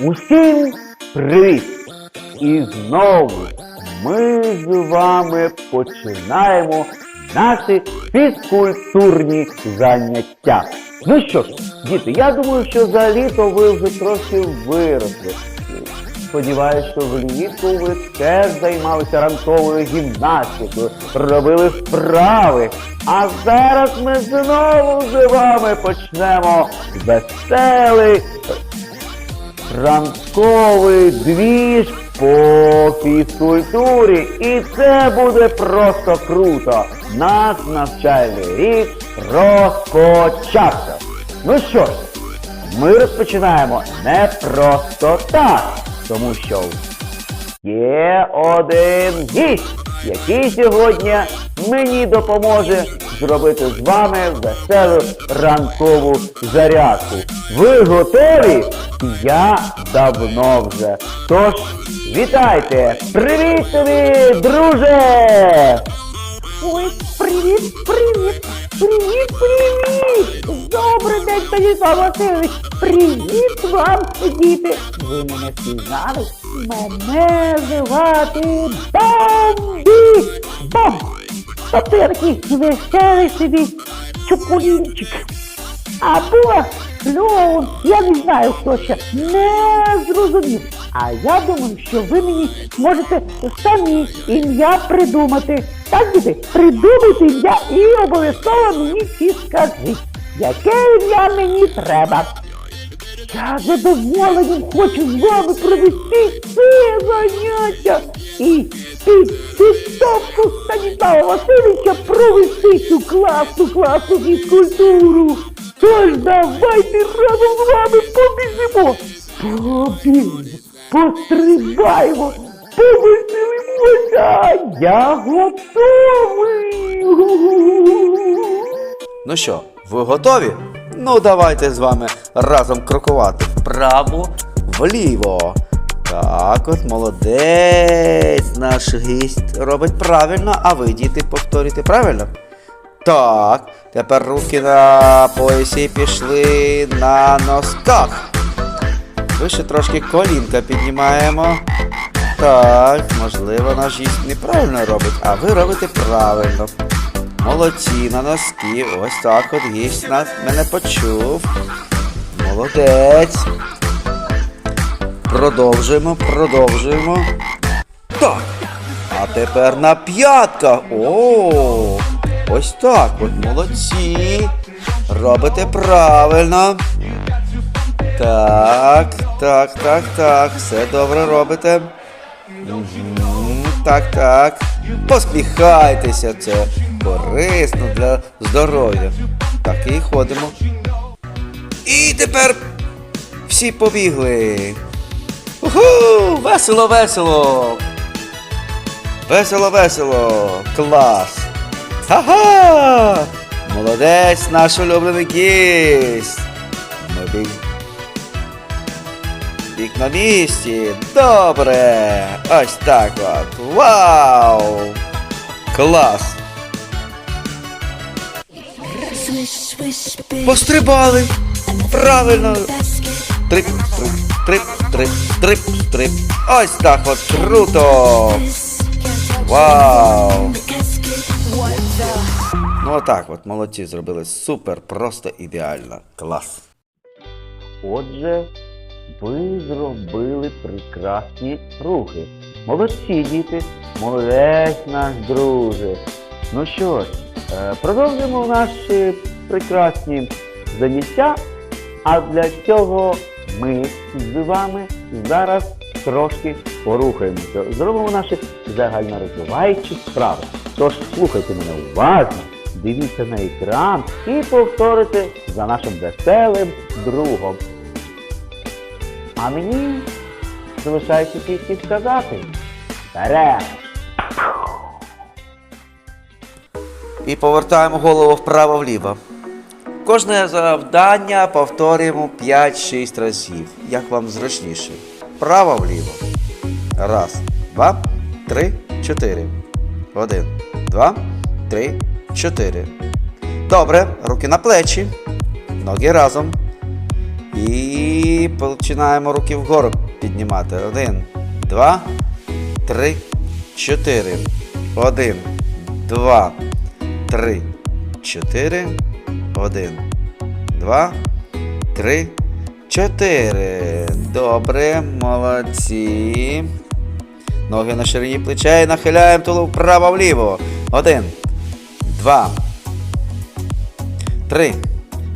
Усім привіт! І знову ми з вами починаємо наші фізкультурні заняття. Ну що ж, діти, я думаю, що за літо ви вже трохи виросли. Сподіваюсь, що влітку ви теж займалися ранковою гімнастикою, робили вправи. А зараз ми знову з вами почнемо веселий ранковий двіж по фізкультурі. І це буде просто круто. Наш навчальний рік розпочався. Ну що ж, ми розпочинаємо не просто так, тому що є один гість, який сьогодні мені допоможе зробити з вами веселу ранкову зарядку. Ви готові? Я давно вже. Тож, вітайте! Привіт тобі, друже! Привіт, привіт, привіт! Добрий день, Станіслав Васильович! Привіт вам, діти! Ви мене впізнали? Мене звати Бомбі! Бомб! Тобто я такий веселий собі чупулінчик. Або клоун, я не знаю хто ще, не зрозумів. А я думаю, що ви мені можете самі ім'я придумати. Так, діти, придумайте ім'я і обов'язково мені підскажіть, яке ім'я мені треба. Я задоволенням хочу з вами провести це заняття і під підтопку Станіслава Васильовича провести цю класну, класну фізкультуру. Тож давайте разом з вами побіжимо, побіжимо, пострибаємо, повеселимося. Я готовий. Ну що, ви готові? Ну давайте з вами разом крокувати вправо, вліво. Так, от молодець. Наш гість робить правильно, а ви, діти, повторюйте правильно? Так, тепер руки на поясі пішли на носках. Вище трошки колінка піднімаємо. Так, можливо, наш гість неправильно робить, а ви робите правильно. Молодці на носки. Ось так от гість нас мене почув. Молодець. Продовжуємо, продовжуємо. Так. А тепер на п'ятках. О! Ось так от молодці. Робите правильно. Так, так, так, так. Все добре робите. Так, так. Посміхайтеся, це корисно для здоров'я. Так і ходимо. І тепер всі побігли. Уху! Весело, весело! Весело, весело! Клас! Ха-ха! Молодець, наш улюблений кість! Ми Біг на місці. Добре. Ось так от. Вау! Клас! Пострибали! Правильно! Трип, трип, трип, трип, трип. Ось так от круто! Вау! Ну отак от, молодці зробили. Супер, просто ідеально. Клас. Отже, ви зробили прекрасні рухи. Молодці, діти, молодець наш друже. Ну що ж, е, продовжимо наші прекрасні заняття. А для цього ми з вами зараз трошки порухаємося. Зробимо наші загальнорозвиваючі справи. Тож слухайте мене уважно, дивіться на екран і повторите за нашим веселим другом. А мені залишається тільки сказати. Вперед! І повертаємо голову вправо-вліво. Кожне завдання повторюємо 5-6 разів, як вам зручніше. Вправо-вліво. Раз, два, три, чотири. Один, два, три, чотири. Добре, руки на плечі, ноги разом. І починаємо руки вгору піднімати. Один, два, три, чотири. Один, два, три, чотири. Один, два, три, чотири. Добре, молодці. Ноги на ширині плечей, нахиляємо тулуб вправо-вліво. Один, два, три,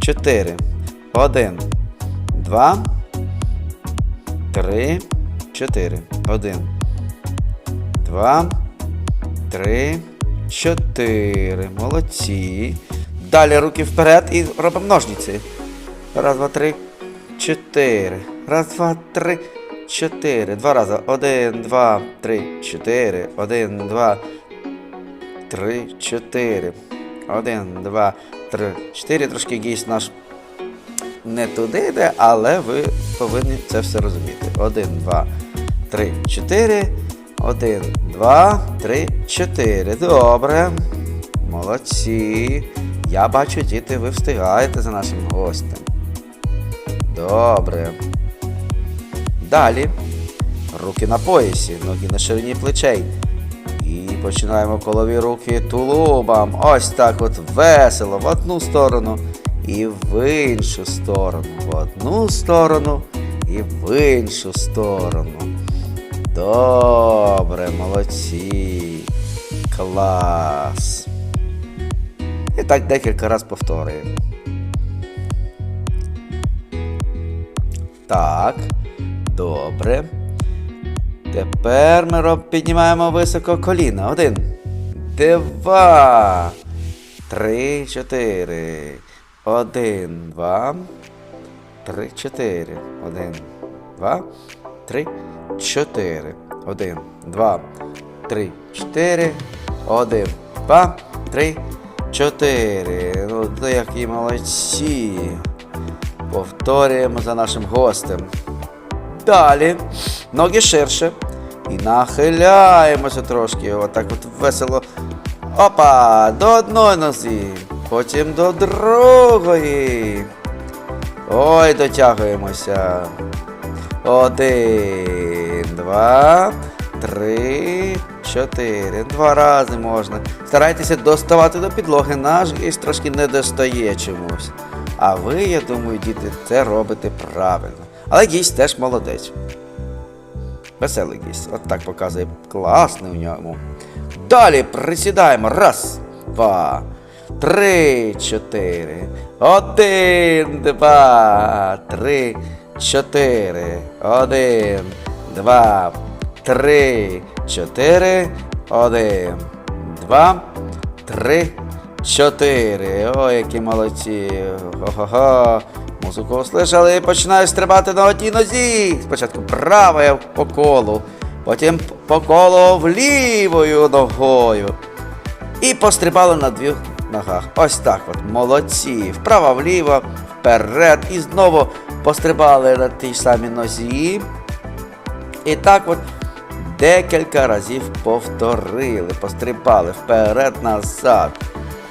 чотири. Один, два, три, чотири. Один, два, три, чотири. Молодці. Далі руки вперед і робимо ножниці. Раз, два, три, чотири. Раз, два, три, чотири. Два рази. Один, два, три, чотири. Один, два, три, чотири. Один, два, три, чотири. Трошки гість наш не туди йде, але ви повинні це все розуміти. Один, два, три, чотири. Один, два, три, чотири. Добре. Молодці. Я бачу, діти, ви встигаєте за нашим гостем. Добре. Далі. Руки на поясі, ноги на ширині плечей. І починаємо колові руки тулубом. Ось так от весело в одну сторону і в іншу сторону. В одну сторону і в іншу сторону. Добре, молодці. Клас. І так декілька разів повторюємо. Так. Добре. Тепер ми роб- піднімаємо високо коліна. Один. Два. Три, чотири. Один, два. Три, чотири. Один, два. Три, чотири. Один, два. Три, чотири. Один, два. Три, чотири. Ну, то які молодці. Повторюємо за нашим гостем. Далі. Ноги ширше. І нахиляємося трошки. Отак от весело. Опа! До одної нози. Потім до другої. Ой, дотягуємося. Один, два, три, чотири. Два рази можна. Старайтеся доставати до підлоги. Наш гість трошки не достає чомусь. А ви, я думаю, діти, це робите правильно. Але гість теж молодець. Веселий гість. От так показує класний у ньому. Далі присідаємо. Раз, два, три, чотири. Один, два, три, чотири. Один, два, три, чотири. Один, два, три, чотири. Ой, які молодці. Хо-хо-хо. Музику услышали і починаю стрибати на одній нозі. Спочатку правою по колу, потім по колу влівою ногою. І пострибали на двох ногах. Ось так от. Молодці. Вправо, вліво, вперед. І знову пострибали на тій самій нозі. І так от декілька разів повторили, пострибали вперед, назад.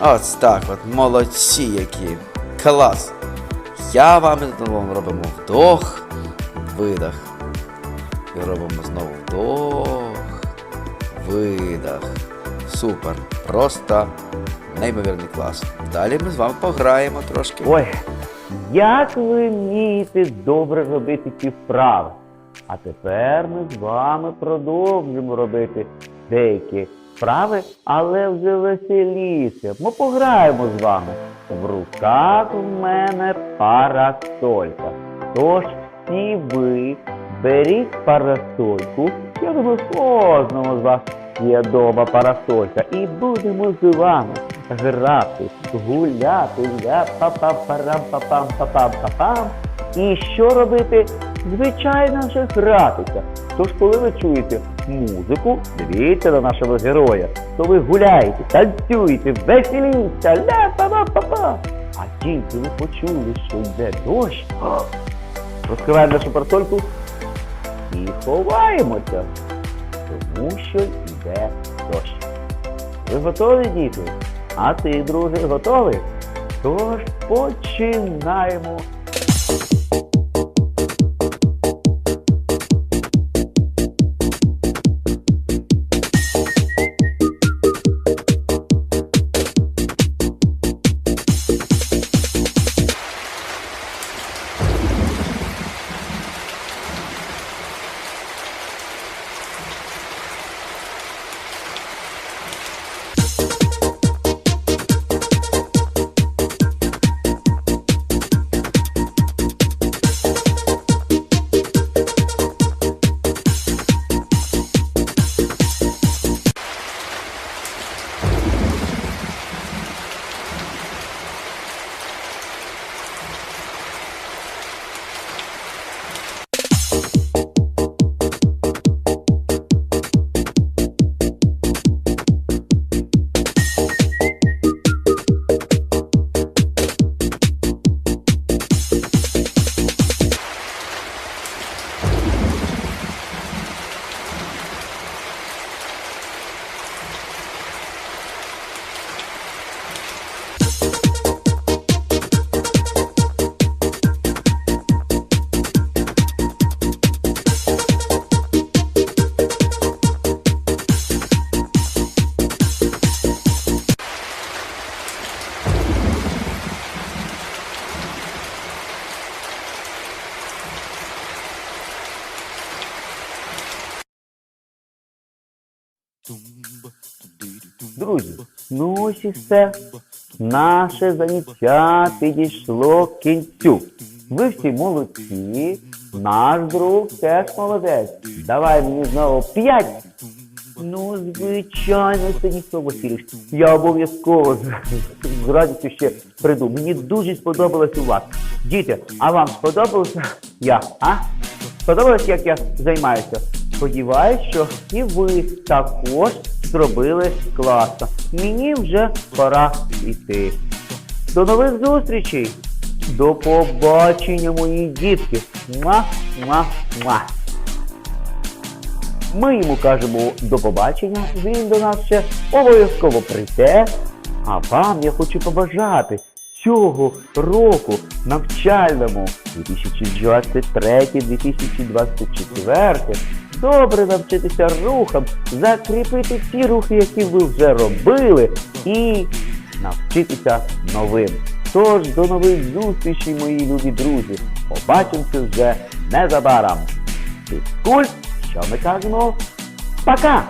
Ось так от. Молодці які. Клас. Я вам знову робимо вдох, видох. І робимо знову вдох, видох. Супер. Просто неймовірний клас. Далі ми з вами пограємо трошки. Ой, як ви вмієте добре робити ці вправи. А тепер ми з вами продовжимо робити деякі вправи, але вже веселіше. Ми пограємо з вами. В руках в мене парасолька. Тож всі ви беріть парасольку. Я думаю, в кожному з вас є дома парасолька. І будемо з вами грати, гуляти, ля па па парам па пам па пам па пам І що робити? Звичайно ж гратися. Тож, коли ви чуєте музику, дивіться на нашого героя, то ви гуляєте, танцюєте, веселіться, ля па па па па А тільки ви почули, що йде дощ, розкриваємо нашу парасольку і ховаємося, тому що йде дощ. Ви готові, діти? А ти, друже, готовий? Тож починаємо. Друзі, ну ось і все. Наше заняття підійшло к кінцю. Ви всі молодці. Наш друг теж молодець. Давай мені знову п'ять. Ну, звичайно, Станіслав Васильович. Я обов'язково з радістю ще прийду. Мені дуже сподобалось у вас. Діти, а вам сподобалося я, а? Сподобалось, як я займаюся? Сподіваюсь, що і ви також зробили класно. Мені вже пора йти. До нових зустрічей! До побачення, мої дітки! Муа. Ми йому кажемо до побачення, він до нас ще обов'язково прийде. А вам я хочу побажати цього року навчальному 2023-2024 добре навчитися рухам, закріпити ті рухи, які ви вже робили, і навчитися новим. Тож до нових зустрічей, мої любі друзі. Побачимося вже незабаром. Фізкульт, що ми кажемо? Пока!